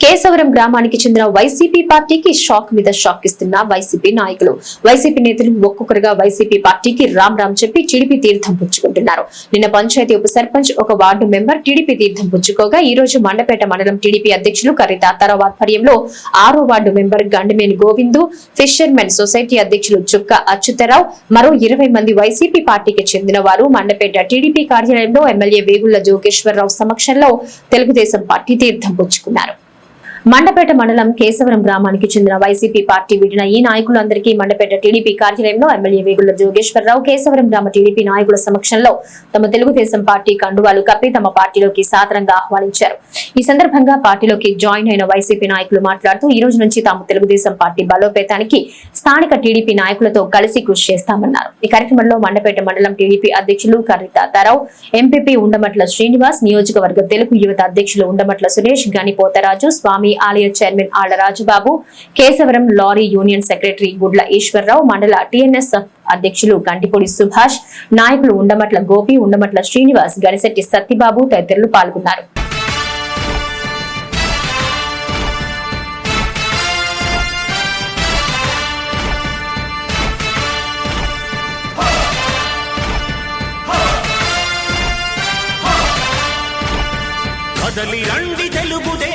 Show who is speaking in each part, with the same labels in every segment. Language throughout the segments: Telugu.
Speaker 1: కేశవరం గ్రామానికి చెందిన వైసీపీ పార్టీకి షాక్ మీద షాక్ ఇస్తున్న వైసీపీ నాయకులు. వైసీపీ నేతలు ఒక్కొక్కరుగా వైసీపీ పార్టీకి రామ్ రామ్ చెప్పి టీడీపీ తీర్థం పుచ్చుకుంటున్నారు. నిన్న పంచాయతీ ఉప సర్పంచ్ ఒక వార్డు మెంబర్ టీడీపీ తీర్థం పుచ్చుకోగా ఈ రోజు మండపేట మండలం టీడీపీ అధ్యక్షులు కర్రి తాతారావు ఆధ్వర్యంలో ఆరో ward member Gandimeni Govindu fishermen society అధ్యక్షులు చుక్క అచ్యుతరావు మరో ఇరవై మంది వైసీపీ పార్టీకి చెందిన వారు మండపేట టీడీపీ కార్యాలయంలో ఎమ్మెల్యే వేగుళ్ళ జోగేశ్వరరావు సమక్షంలో తెలుగుదేశం పార్టీ తీర్థం పుచ్చుకున్నారు. మండపేట మండలం కేశవరం గ్రామానికి చెందిన వైసీపీ పార్టీ విడిన ఈ నాయకులందరికీ మండపేట టీడీపీ కార్యాలయంలో ఎమ్మెల్యే వేగుల జోగేశ్వరరావు కేశవరం గ్రామ టీడీపీ నాయకుల సమక్షంలో తమ తెలుగుదేశం పార్టీ కండువాలు కప్పి తమ పార్టీలోకి సాదరంగా ఆహ్వానించారు. ఈ సందర్భంగా పార్టీలోకి జాయిన్ అయిన వైసీపీ నాయకులు మాట్లాడుతూ ఈ రోజు నుంచి తాము తెలుగుదేశం పార్టీ బలోపేతానికి స్థానిక టీడీపీ నాయకులతో కలిసి కృషి చేస్తామన్నారు. ఈ కార్యక్రమంలో మండపేట మండలం టీడీపీ అధ్యక్షులు కర్రి తాతారావు ఎంపీపీ ఉండమట్ల శ్రీనివాస్ నియోజకవర్గ తెలుగు యువత అధ్యక్షులు ఉండమట్ల సురేష్ గణిపోతరాజు స్వామి ఆలయ chairman Alla Rajubabu Kesavaram lorry union secretary Gudla Eswararao మండల టిఎన్ఎస్ అధ్యక్షులు గంటిపూడి సుభాష్ నాయకులు ఉండమట్ల గోపి ఉండమట్ల శ్రీనివాస్ గనిశెట్టి సత్తిబాబు తదితరులు పాల్గొన్నారు.
Speaker 2: కదలి రండి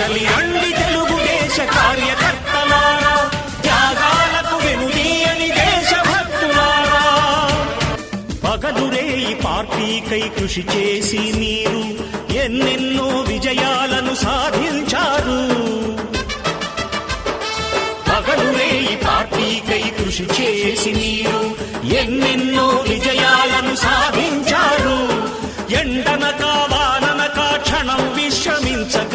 Speaker 2: కదలి అండి తెలుగుదేశ కార్యకర్తలారా త్యాగాలకు వెనుదీయని దేశభక్తులారా. పగలురే ఈ పార్టీకై కృషి చేసి మీరు ఎన్నెన్నో విజయాలను సాధించారు. పగలురే ఈ పార్టీకై కృషి చేసి మీరు ఎన్నెన్నో విజయాలను సాధించారు. ఎండనక వాననక క్షణం విశ్రమించక